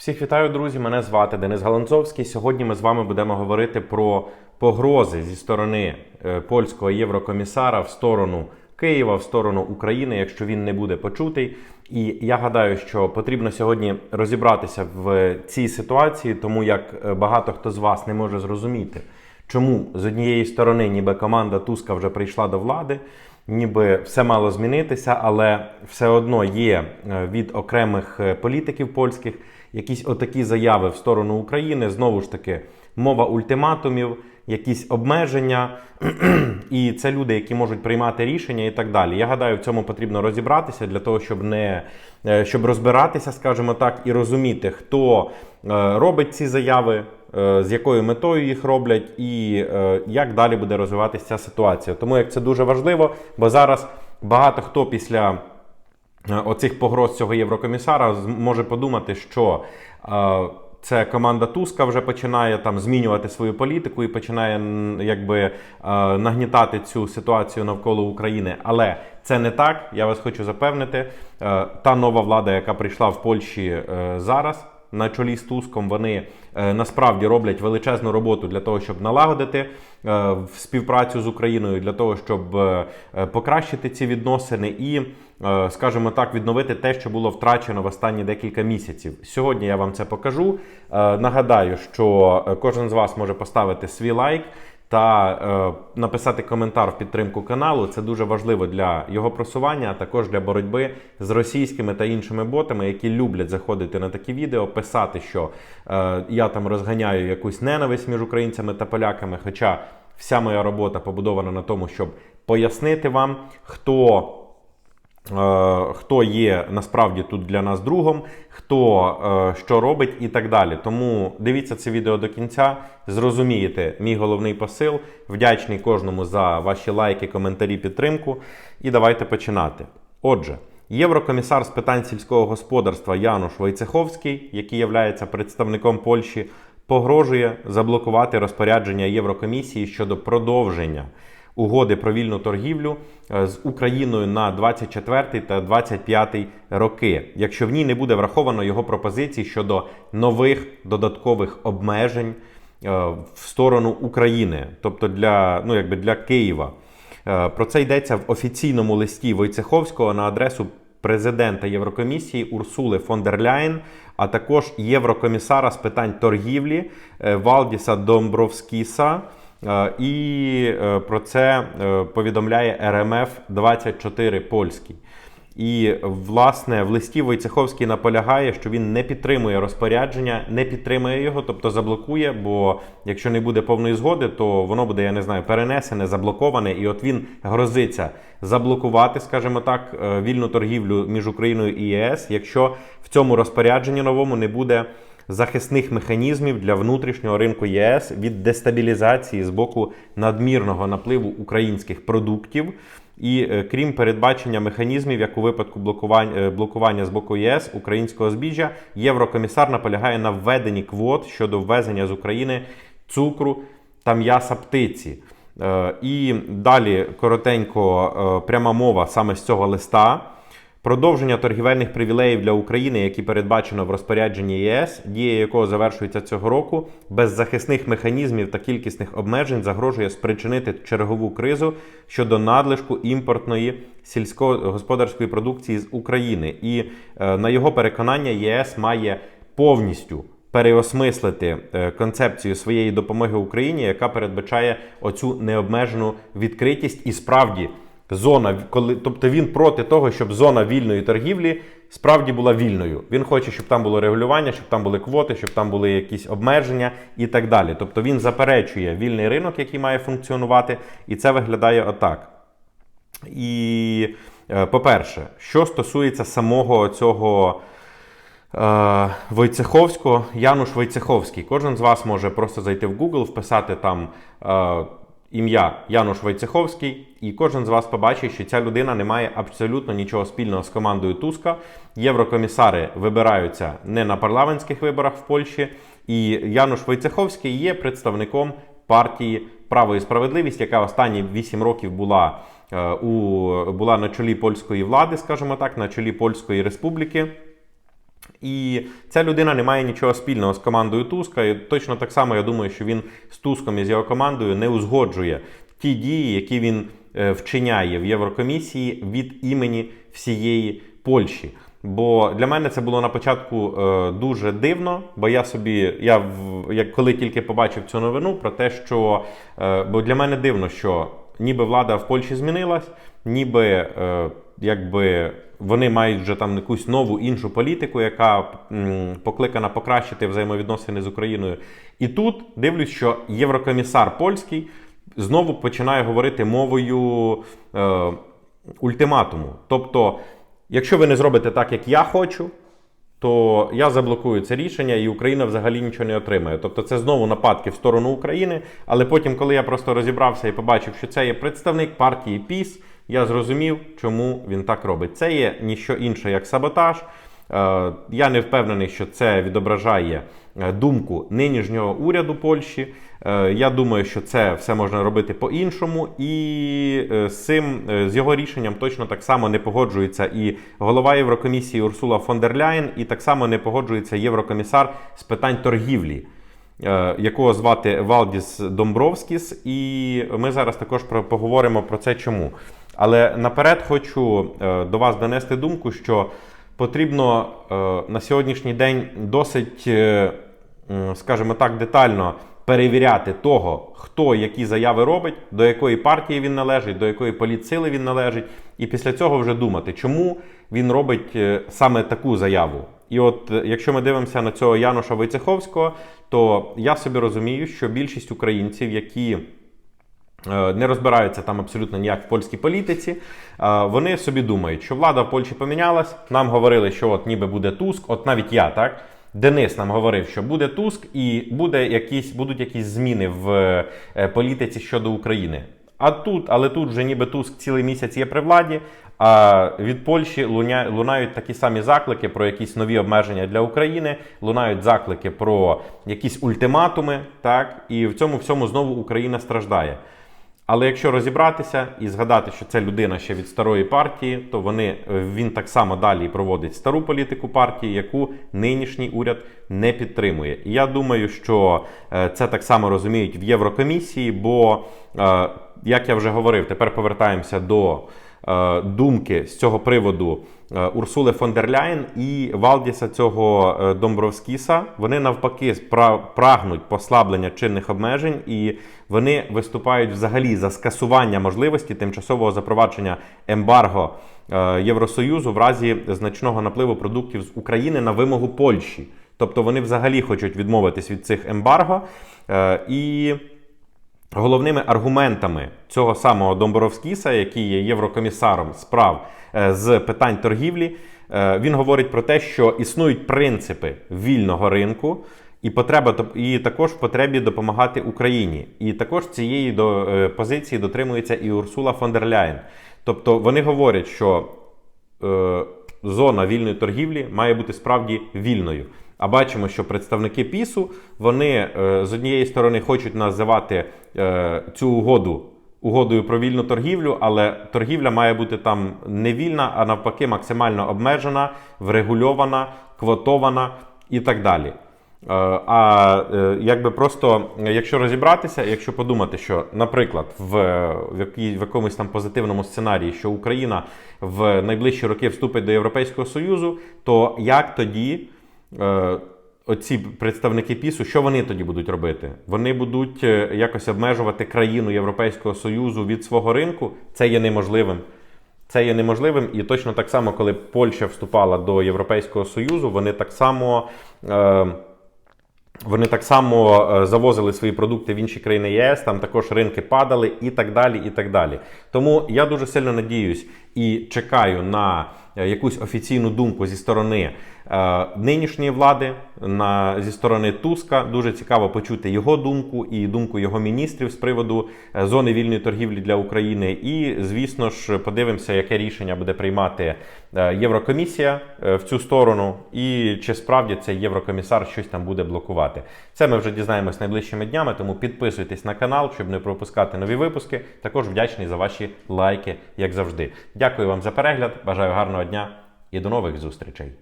Всіх вітаю, друзі! Мене звати Денис Галанцовський. Сьогодні ми з вами будемо говорити про погрози зі сторони е, польського єврокомісара в сторону Києва, в сторону України, якщо він не буде почутий. І я гадаю, що потрібно сьогодні розібратися в цій ситуації, тому як е, багато хто з вас не може зрозуміти, чому з однієї сторони, ніби команда Туска вже прийшла до влади, ніби все мало змінитися, але все одно є е, від окремих політиків польських якісь отакі заяви в сторону України. Знову ж таки, мова ультиматумів, якісь обмеження, і це люди, які можуть приймати рішення і так далі. Я гадаю, в цьому потрібно розібратися для того, щоб не е, щоб розбиратися, скажімо так, і розуміти, хто е, робить ці заяви. е, З якою метою їх роблять, і як далі буде розвиватися ця ситуація. Тому як це дуже важливо, бо зараз багато хто після оцих погроз цього єврокомісара може подумати, що е, це команда Туска вже починає там змінювати свою політику і починає якби е, нагнітати цю ситуацію навколо України. Але це не так. Я вас хочу запевнити. Е, Та нова влада, яка прийшла в Польщі е, зараз. На чолі з Туском вони е, насправді роблять величезну роботу для того, щоб налагодити е, в співпрацю з Україною, для того, щоб е, покращити ці відносини і, скажімо так, відновити те, що було втрачено в останні декілька місяців. Сьогодні я вам це покажу. Нагадаю, що кожен з вас може поставити свій лайк та е, написати коментар в підтримку каналу. Це дуже важливо для його просування, а також для боротьби з російськими та іншими ботами, які люблять заходити на такі відео, писати, що е, я там розганяю якусь ненависть між українцями та поляками. Хоча вся моя робота побудована на тому, щоб пояснити вам, хто. Е, хто є насправді тут для нас другом, хто е, що робить і так далі. Тому дивіться це відео до кінця, зрозумієте мій головний посил. Вдячний кожному за ваші лайки, коментарі, підтримку. І давайте починати. Отже, єврокомісар з питань сільського господарства Януш Войцеховський, який є представником Польщі, погрожує заблокувати розпорядження Єврокомісії щодо продовження угоди про вільну торгівлю е, з Україною на 24 та 25 роки, якщо в ній не буде враховано його пропозиції щодо нових додаткових обмежень е, в сторону України, тобто для, ну, якби для Києва. Е, Про це йдеться в офіційному листі Войцеховського на адресу президента Єврокомісії Урсули фон дер Ляєн, а також єврокомісара з питань торгівлі Валдіса Домбровскіса. Е, І е, про це е, повідомляє РМФ 24 польський. І власне в листі Войцеховський наполягає, що він не підтримує розпорядження, не підтримує його, тобто заблокує. Бо якщо не буде повної згоди, то воно буде, я не знаю, перенесене, заблоковане. І от він грозиться заблокувати, скажімо так, вільну торгівлю між Україною і ЄС, якщо в цьому розпорядженні новому не буде захисних механізмів для внутрішнього ринку ЄС від дестабілізації з боку надмірного напливу українських продуктів. І е, крім передбачення механізмів, як у випадку блокування, е, блокування з боку ЄС українського збіжжя, єврокомісар наполягає на введенні квот щодо ввезення з України цукру та м'яса птиці. Е, І далі коротенько пряма мова саме з цього листа. Продовження торгівельних привілеїв для України, які передбачено в розпорядженні ЄС, дія якого завершується цього року, без захисних механізмів та кількісних обмежень загрожує спричинити чергову кризу щодо надлишку імпортної сільськогосподарської продукції з України. І е, на його переконання ЄС має повністю переосмислити е, концепцію своєї допомоги Україні, яка передбачає оцю необмежену відкритість і справді. Зона, коли, тобто він проти того, щоб зона вільної торгівлі справді була вільною. Він хоче, щоб там було регулювання, щоб там були квоти, щоб там були якісь обмеження і так далі. Тобто він заперечує вільний ринок, який має функціонувати, і це виглядає отак. І, е, по-перше, що стосується самого цього е, Войцеховського, Януш Войцеховський. Кожен з вас може просто зайти в Google, вписати там е, ім'я Януш Войцеховський, і кожен з вас побачить, що ця людина не має абсолютно нічого спільного з командою Туска. Єврокомісари вибираються не на парламентських виборах в Польщі. І Януш Войцеховський є представником партії Право і справедливість, яка останні 8 років була, е, у, була на чолі польської влади, скажімо так, на чолі Польської республіки. І ця людина не має нічого спільного з командою Туска. І точно так само я думаю, що він з Туском і з його командою не узгоджує ті дії, які він е, вчиняє в Єврокомісії від імені всієї Польщі. Бо для мене це було на початку е, дуже дивно, бо я собі, я в як коли тільки побачив цю новину про те, що е, бо для мене дивно, що ніби влада в Польщі змінилась, ніби якби вони мають вже там якусь нову іншу політику, яка покликана покращити взаємовідносини з Україною. І тут дивлюсь, що єврокомісар польський знову починає говорити мовою е, ультиматуму. Тобто, якщо ви не зробите так, як я хочу, то я заблокую це рішення, і Україна взагалі нічого не отримає. Тобто, це знову нападки в сторону України. Але потім, коли я просто розібрався і побачив, що це є представник партії ПІС, я зрозумів, чому він так робить. Це є ніщо інше як саботаж. Е, Я не впевнений, що це відображає е, думку нинішнього уряду Польщі. Е, Я думаю, що це все можна робити по-іншому, і з цим з його рішенням точно так само не погоджується і голова Єврокомісії Урсула фон дер Ляєн, і так само не погоджується єврокомісар з питань торгівлі. Якого звати Валдіс Домбровскіс, і ми зараз також поговоримо про це чому. Але наперед хочу е, до вас донести думку, що потрібно е, на сьогоднішній день досить, е, скажімо так, детально перевіряти того, хто які заяви робить, до якої партії він належить, до якої політсили він належить, і після цього вже думати, чому він робить саме таку заяву. І от якщо ми дивимося на цього Януша Войцеховського, то я собі розумію, що більшість українців, які не розбираються там абсолютно ніяк в польській політиці. Е, Вони собі думають, що влада в Польщі помінялась. Нам говорили, що от ніби буде Туск, от навіть я, так. Денис нам говорив, що буде Туск, і буде якісь, будуть якісь зміни в е, політиці щодо України. А тут, але тут вже ніби Туск цілий місяць є при владі. А від Польщі луня, лунають такі самі заклики про якісь нові обмеження для України, лунають заклики про якісь ультиматуми. Так, і в цьому всьому знову Україна страждає. Але якщо розібратися і згадати, що це людина ще від старої партії, то вони, він так само далі проводить стару політику партії, яку нинішній уряд не підтримує. І я думаю, що е, це так само розуміють в Єврокомісії, бо, е, як я вже говорив, тепер повертаємося до е, думки з цього приводу е, Урсули фон дер Ляєн і Валдіса цього е, Домбровскіса. Вони навпаки прагнуть послаблення чинних обмежень, і вони виступають взагалі за скасування можливості тимчасового запровадження ембарго е, Євросоюзу в разі значного напливу продуктів з України на вимогу Польщі. Тобто вони взагалі хочуть відмовитись від цих ембарго. Е, І Головними аргументами цього самого Домбровскіса, який є єврокомісаром справ е, з питань торгівлі, е, він говорить про те, що існують принципи вільного ринку. І потреба і також потребі допомагати Україні. І також цієї до е, позиції дотримується і Урсула фон дер Ляєн. Тобто вони говорять, що е, зона вільної торгівлі має бути справді вільною. А бачимо, що представники ПІСу вони е, з однієї сторони хочуть називати е, цю угоду угодою про вільну торгівлю, але торгівля має бути там не вільна, а навпаки, максимально обмежена, врегульована, квотована і так далі. Е, А якби просто, якщо розібратися, якщо подумати, що, наприклад, в, в, якій- в якомусь там позитивному сценарії, що Україна в найближчі роки вступить до Європейського Союзу, то як тоді оці представники ПІСу, що вони тоді будуть робити? Вони будуть е, якось обмежувати країну Європейського Союзу від свого ринку? Це є неможливим. Це є неможливим, і точно так само, коли Польща вступала до Європейського Союзу, вони так само. Е, вони так само е, завозили свої продукти в інші країни ЄС, там також ринки падали і так далі. і так далі. Тому я дуже сильно надіюсь і чекаю на е, якусь офіційну думку зі сторони е, нинішньої влади, на, зі сторони Туска. Дуже цікаво почути його думку і думку його міністрів з приводу е, зони вільної торгівлі для України. І, звісно ж, подивимося, яке рішення буде приймати е, Єврокомісія в цю сторону, і чи справді цей єврокомісар щось там буде блокувати. Це ми вже дізнаємось найближчими днями, тому підписуйтесь на канал, щоб не пропускати нові випуски. Також вдячний за ваші лайки, як завжди. Дякую вам за перегляд, бажаю гарного дня і до нових зустрічей.